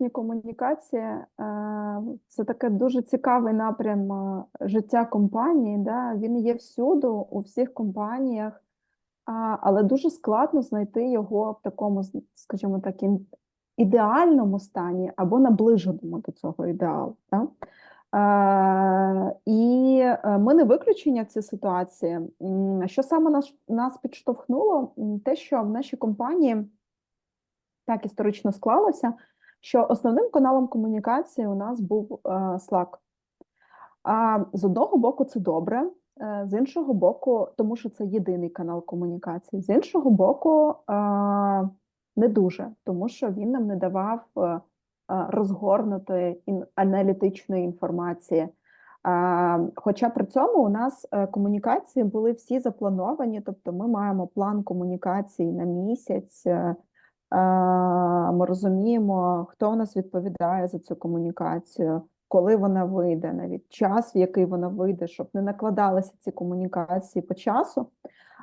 внутрішні комунікації е, це таке дуже цікавий напрям е, життя компанії. Да? Він є всюду, у всіх компаніях, але дуже складно знайти його в такому, скажімо так, ідеальному стані або наближеному до цього ідеалу. Да? Е, і ми не виключення цій ситуації. Що саме нас, нас підштовхнуло? Те, що в нашій компанії так історично склалося, що основним каналом комунікації у нас був е, Slack. А з одного боку, це добре, е, з іншого боку, тому що це єдиний канал комунікації. З іншого боку, е, не дуже, тому що він нам не давав розгорнутої аналітичної інформації. Хоча при цьому у нас комунікації були всі заплановані, тобто ми маємо план комунікацій на місяць. Ми розуміємо, хто у нас відповідає за цю комунікацію, коли вона вийде, навіть час, в який вона вийде, щоб не накладалися ці комунікації по часу.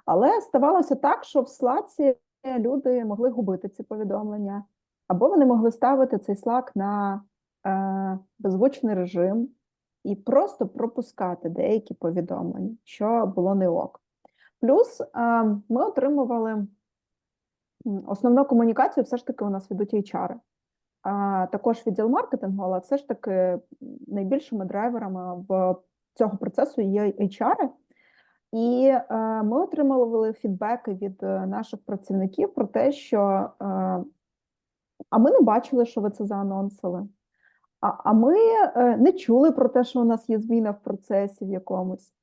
Але ставалося так, що в слаці люди могли губити ці повідомлення, або вони могли ставити цей слак на е, беззвучний режим і просто пропускати деякі повідомлення, що було не ок. Плюс е, ми отримували. Основну комунікацію все ж таки у нас ведуть HR. А також відділ маркетингу, але все ж таки найбільшими драйверами в цього процесу є HR. І е, ми отримували фідбеки від е, наших працівників про те, що е, а ми не бачили, що ви це заанонсили. А, а ми не чули про те, що у нас є зміна в процесі в якомусь.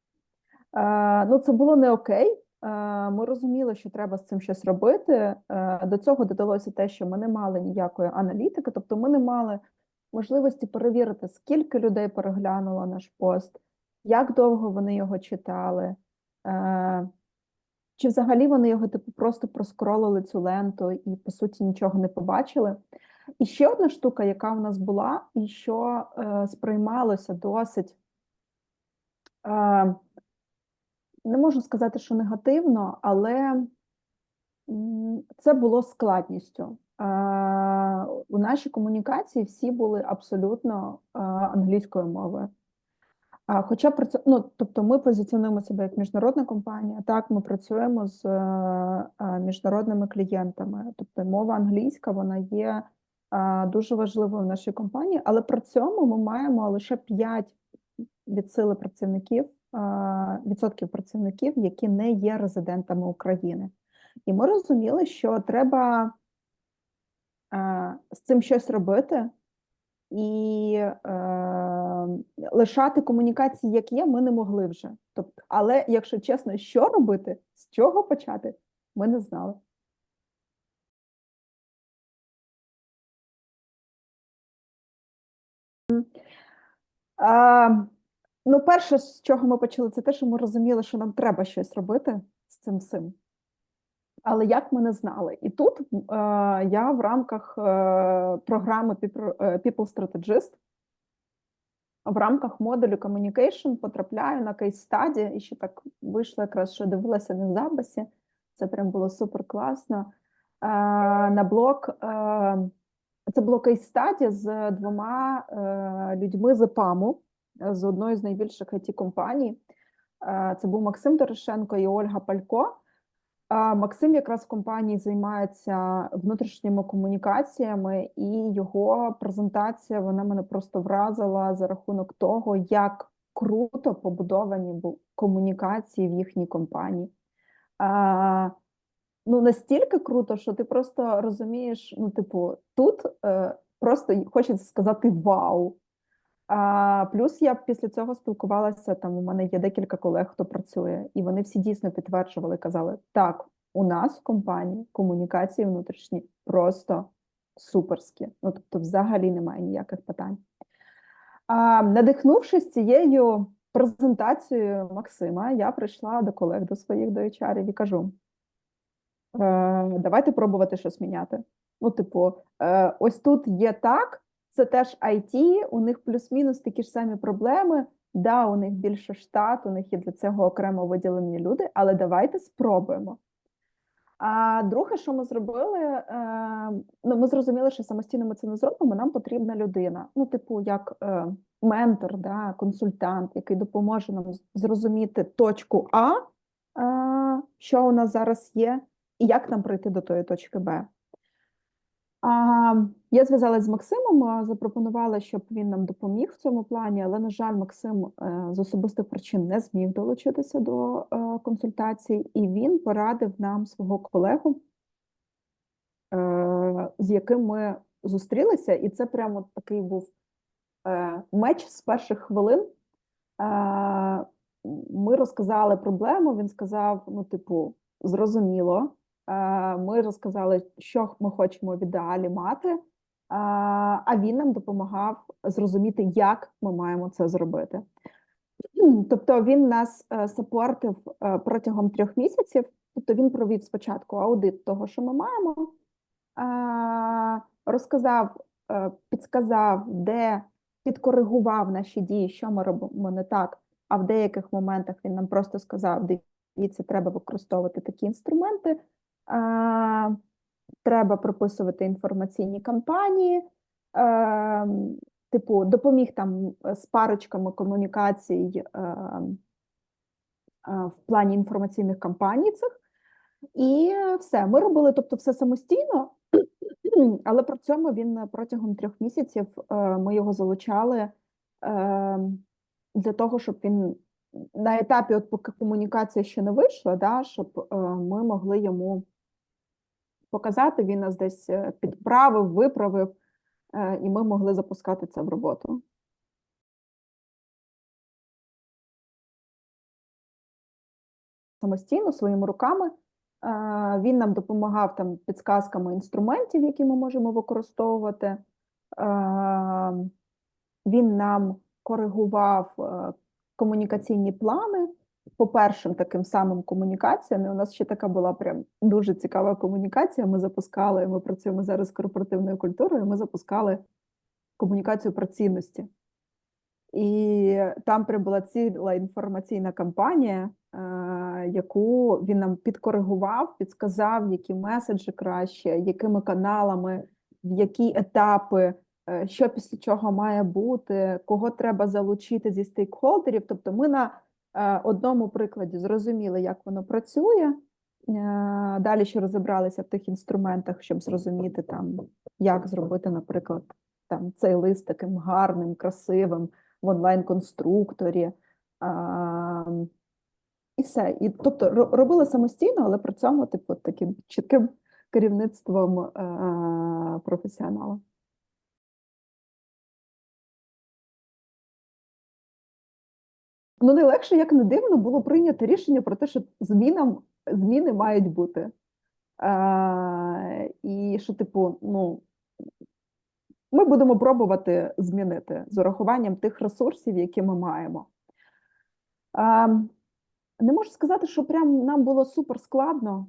Ну, це було не окей. Е, Ми розуміли, що треба з цим щось робити. Е, До цього додалося те, що ми не мали ніякої аналітики, тобто ми не мали можливості перевірити, скільки людей переглянуло наш пост, як довго вони його читали, е, чи взагалі вони його типу просто проскролили цю ленту і по суті нічого не побачили. І ще одна штука, яка в нас була, і що сприймалося досить. Не можу сказати, що негативно, але це було складністю. У нашій комунікації всі були абсолютно англійською мовою. Хоча цьому, ну, тобто ми позиціонуємо себе як міжнародна компанія, так, ми працюємо з міжнародними клієнтами. Тобто мова англійська вона є дуже важливою в нашій компанії, але при цьому ми маємо лише 5 від сили працівників, відсотків працівників, які не є резидентами України. І ми розуміли, що треба з цим щось робити. І е, лишати комунікації, як є, ми не могли вже. Тобто, але якщо чесно, що робити, з чого почати, ми не знали. А, ну, перше, з чого ми почали, це те, що ми розуміли, що нам треба щось робити з цим всім. Але як ми не знали. І тут е, я в рамках е, програми People е, Strategist в рамках модулю Communication потрапляю на кейс-стаді, і ще так вийшло, якраз що дивилася на записі. Це прям було супер класно. Е, на блок е, це було кейс-стаді з двома е, людьми з ПАМу, з одної з найбільших it компаній. Е, це був Максим Дорошенко і Ольга Палько. Максим якраз в компанії займається внутрішніми комунікаціями, і його презентація вона мене просто вразила за рахунок того, як круто побудовані комунікації в їхній компанії. Ну, настільки круто, що ти просто розумієш, ну, типу, тут е, просто хочеться сказати вау. А, плюс я після цього спілкувалася. Там у мене є декілька колег, хто працює, і вони всі дійсно підтверджували, казали: так, у нас в компанії комунікації внутрішні просто суперські. Ну тобто, взагалі немає ніяких питань. А, надихнувшись цією презентацією Максима, я прийшла до колег до своїх до HR і кажу: е, давайте пробувати щось міняти. Ну, типу, е, ось тут є так, це теж IT, у них плюс-мінус такі ж самі проблеми. Да, у них більше штат, у них є для цього окремо виділені люди, але давайте спробуємо. А друге, що ми зробили, е, ну ми зрозуміли, що самостійно ми це не зробимо. Нам потрібна людина. Ну, типу, як е, ментор, да, консультант, який допоможе нам зрозуміти точку А, е, що у нас зараз є, і як нам прийти до тої точки Б. Я зв'язалася з Максимом, запропонувала, щоб він нам допоміг в цьому плані, але, на жаль, Максим е, з особистих причин не зміг долучитися до е, консультацій, і він порадив нам свого колегу, е, з яким ми зустрілися, і це прямо такий був меч з перших хвилин. Ми розказали проблему. Він сказав: ну, типу, зрозуміло. Ми розказали, що ми хочемо в ідеалі мати. А він нам допомагав зрозуміти, як ми маємо це зробити. Тобто він нас е, сапортив е, протягом трьох місяців. Тобто він провів спочатку аудит того, що ми маємо, розказав, е, підсказав, де підкоригував наші дії, що ми робимо не так. А в деяких моментах він нам просто сказав: дивіться, треба використовувати такі інструменти, треба прописувати інформаційні кампанії. е, Типу, допоміг там е, з парочками комунікацій е, е, в плані інформаційних кампаній цих. І все, ми робили тобто все самостійно, але при цьому він протягом трьох місяців е, ми його залучали е, для того, щоб він на етапі, от поки комунікація ще не вийшла, да, щоб е, ми могли йому показати, він нас десь е, підправив, виправив, е, і ми могли запускати це в роботу. Самостійно своїми руками. Е, Він нам допомагав там підсказками інструментів, які ми можемо використовувати. Він нам коригував комунікаційні плани по першим таким самим комунікаціям. І у нас ще така була прям дуже цікава комунікація. Ми запускали, ми працюємо зараз з корпоративною культурою. Ми запускали комунікацію про цінності. І там прям була ціла інформаційна кампанія, е, яку він нам підкоригував, підсказав, які меседжі краще, якими каналами, в які етапи, е, що після чого має бути, кого треба залучити зі стейкхолдерів. Тобто, ми на одному прикладі зрозуміли, як воно працює. Е, Далі ще розібралися в тих інструментах, щоб зрозуміти там, як зробити, наприклад, там цей лист таким гарним, красивим в онлайн-конструкторі. І все. І, тобто робили самостійно, але при цьому, типу, таким чітким керівництвом е, професіонала. Ну, найлегше, як не дивно, було прийнято рішення про те, що змінам, зміни мають бути. Е, і що, типу, ну, ми будемо пробувати змінити з урахуванням тих ресурсів, які ми маємо. А, не можу сказати, що прям нам було супер складно.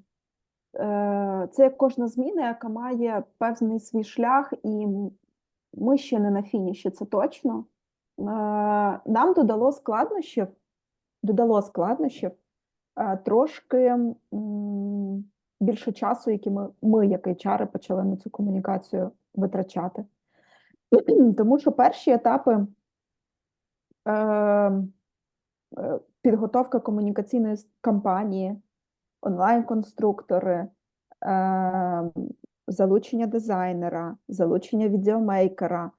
Е, Це як кожна зміна, яка має певний свій шлях, і ми ще не на фініші, це точно. Нам додало складнощів, додало складнощів трошки більше часу, який ми, ми, як HR, почали на цю комунікацію витрачати. Тому що перші етапи е, е, підготовка комунікаційної кампанії, онлайн-конструктори, е, залучення дизайнера, залучення відеомейкера.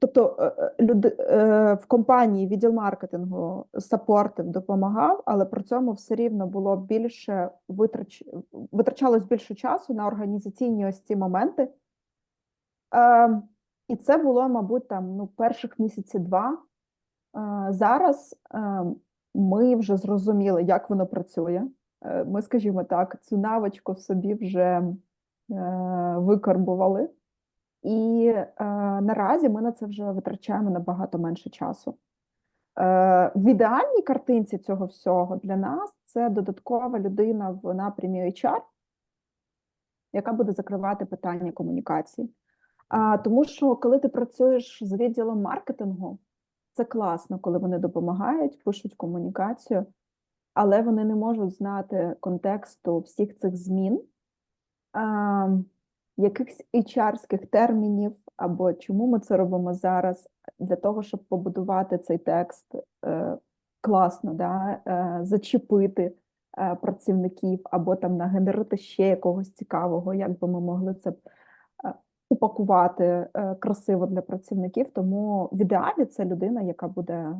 Тобто е, е, люди, е, в компанії відділ маркетингу сапортив, допомагав, але при цьому все рівно було більше витрач, витрачалось більше часу на організаційні ось ці моменти. Е, і це було, мабуть, там ну, перших місяці два. Зараз е, ми вже зрозуміли, як воно працює. Ми, скажімо так, цю навичку в собі вже е, викарбували. І е, наразі ми на це вже витрачаємо набагато менше часу. Е, в ідеальній картинці цього всього для нас це додаткова людина в напрямі HR, яка буде закривати питання комунікації. А, тому що коли ти працюєш з відділом маркетингу, це класно, коли вони допомагають, пишуть комунікацію. але вони не можуть знати контексту всіх цих змін, а, якихось HR-ських термінів, або чому ми це робимо зараз, для того, щоб побудувати цей текст е, класно, да, е, зачепити е, працівників, або там нагенерити ще якогось цікавого, як би ми могли це е, упакувати е, красиво для працівників. Тому в ідеалі це людина, яка буде е,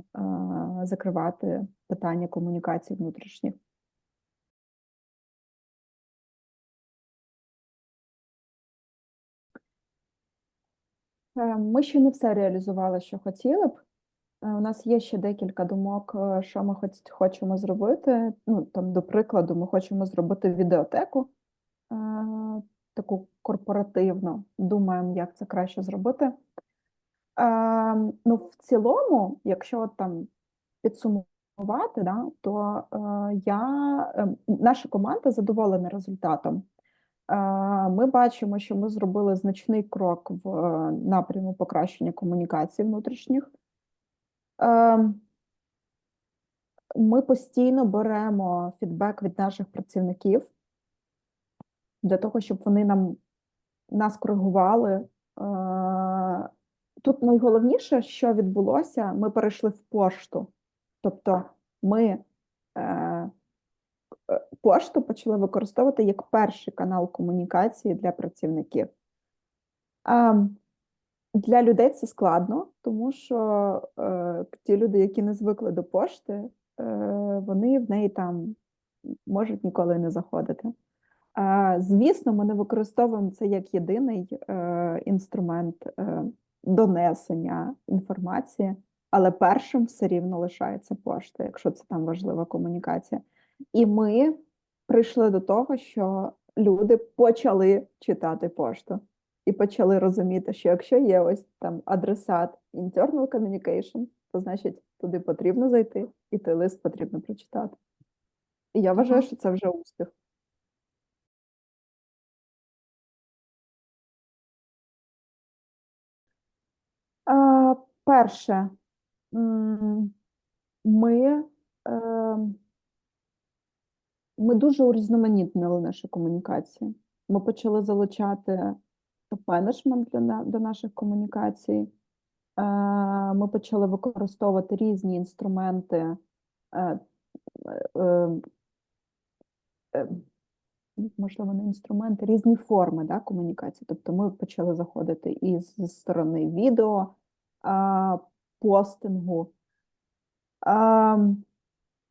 закривати питання комунікації внутрішніх. Ми ще не все реалізували, що хотіли б. Е, У нас є ще декілька думок, е, що ми хоч- хочемо зробити. Ну, там, до прикладу, ми хочемо зробити відеотеку е, таку корпоративну. Думаємо, як це краще зробити. Е, ну, в цілому, якщо там підсумувати, да, то е, я, е, наша команда задоволена результатом. Ми бачимо, що ми зробили значний крок в е, напряму покращення комунікацій внутрішніх. Е, Ми постійно беремо фідбек від наших працівників для того, щоб вони нам нас коригували. Е, Тут найголовніше, що відбулося, ми перейшли в пошту. Тобто ми е, пошту почали використовувати як перший канал комунікації для працівників. Для людей це складно, тому що е, ті люди, які не звикли до пошти, е, вони в неї там можуть ніколи не заходити. А, звісно, ми не використовуємо це як єдиний е, інструмент е, донесення інформації, але першим все рівно лишається пошта, якщо це там важлива комунікація. І ми прийшли до того, що люди почали читати пошту і почали розуміти, що якщо є ось там адресат internal communication, то значить туди потрібно зайти, і той лист потрібно прочитати. І я вважаю, що це вже успіх. Перше, ми, е, ми дуже урізноманітнили наші комунікації. Ми почали залучати на- до наших комунікацій. Е, Ми почали використовувати різні інструменти. е, е, можливо, не інструменти, різні форми да, комунікації. Тобто ми почали заходити і зі сторони відео, а, постингу. А,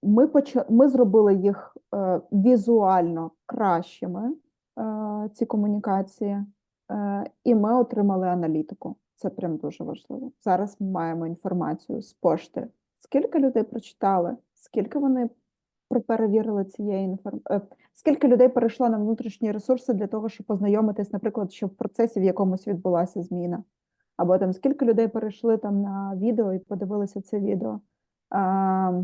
ми, поча... ми зробили їх е, візуально кращими, е, ці комунікації, е, і ми отримали аналітику. Це прям дуже важливо. Зараз ми маємо інформацію з пошти. Скільки людей прочитали, скільки вони перевірили цієї інформації, скільки людей перейшло на внутрішні ресурси для того, щоб познайомитись, наприклад, що в процесі в якомусь відбулася зміна. Або там скільки людей перейшли там на відео і подивилися це відео. А,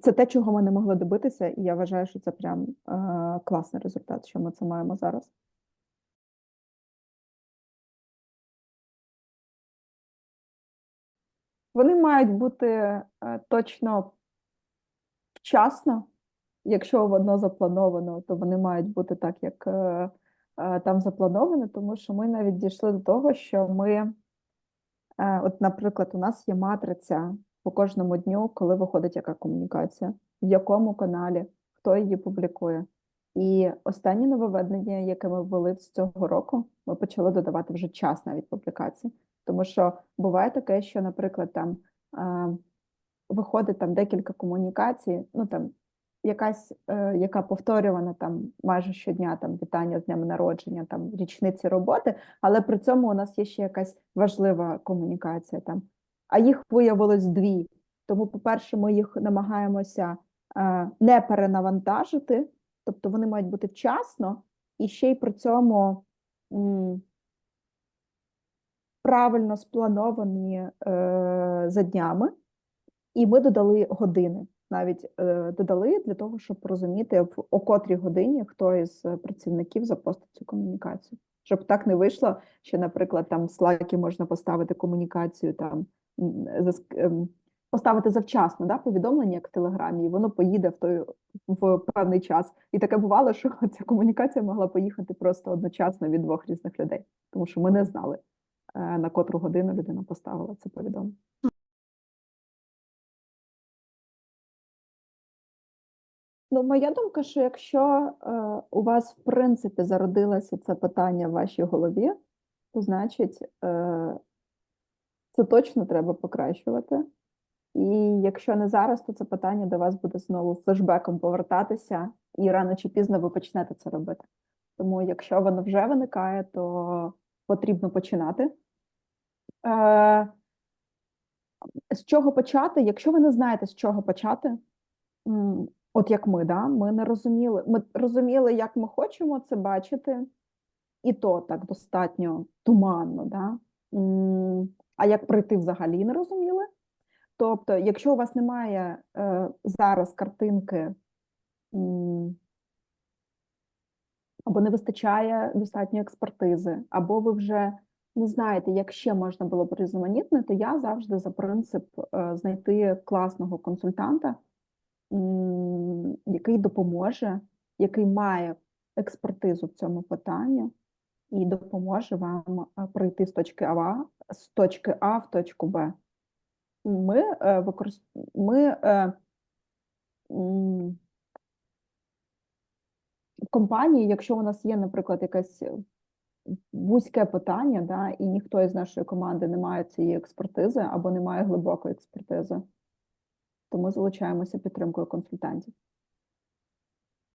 Це те, чого ми не могли добитися, і я вважаю, що це прям е, класний результат, що ми це маємо зараз. Вони мають бути е, точно вчасно. Якщо воно заплановано, то вони мають бути так, як е, е, там заплановано, тому що ми навіть дійшли до того, що ми, е, от, наприклад, у нас є матриця по кожному дню, коли виходить яка комунікація, в якому каналі, хто її публікує. І останнє нововведення, яке ми ввели з цього року, ми почали додавати вже час навіть публікації. Тому що буває таке, що, наприклад, там е, виходить там декілька комунікацій, ну там якась, е, яка повторювана там майже щодня, там вітання з днем народження, там річниці роботи, але при цьому у нас є ще якась важлива комунікація там. А їх виявилось дві. Тому, по-перше, ми їх намагаємося е, не перенавантажити, тобто вони мають бути вчасно, і ще й при цьому правильно сплановані е, за днями. І ми додали години, навіть е, додали для того, щоб розуміти, в о котрій годині хто із працівників запостив цю комунікацію. Щоб так не вийшло, що, наприклад, там в Slack можна поставити комунікацію там поставити завчасно да, повідомлення, як в Телеграмі, і воно поїде в той в певний час. І таке бувало, що ця комунікація могла поїхати просто одночасно від двох різних людей, тому що ми не знали, е, на котру годину людина поставила це повідомлення. Ну, моя думка, що якщо е, у вас, в принципі, зародилося це питання в вашій голові, то значить, е, це точно треба покращувати. І якщо не зараз, то це питання до вас буде знову флешбеком повертатися, і рано чи пізно ви почнете це робити. Тому, якщо воно вже виникає, то потрібно починати. Е, з чого почати? Якщо ви не знаєте, з чого почати, от як ми, да, ми не розуміли, ми розуміли, як ми хочемо це бачити, і то так достатньо туманно, да? А як пройти взагалі не розуміли. Тобто, якщо у вас немає е, зараз картинки, або не вистачає достатньо експертизи, або ви вже не знаєте, як ще можна було б різноманітнити, я завжди за принцип е, знайти класного консультанта, який допоможе, який має експертизу в цьому питанні і допоможе вам е, пройти з точки А, з точки А в точку Б. Ми е, використ... е, в компанії, якщо у нас є, наприклад, якесь вузьке питання, да, і ніхто із нашої команди не має цієї експертизи або не має глибокої експертизи, то ми залучаємося підтримкою консультантів.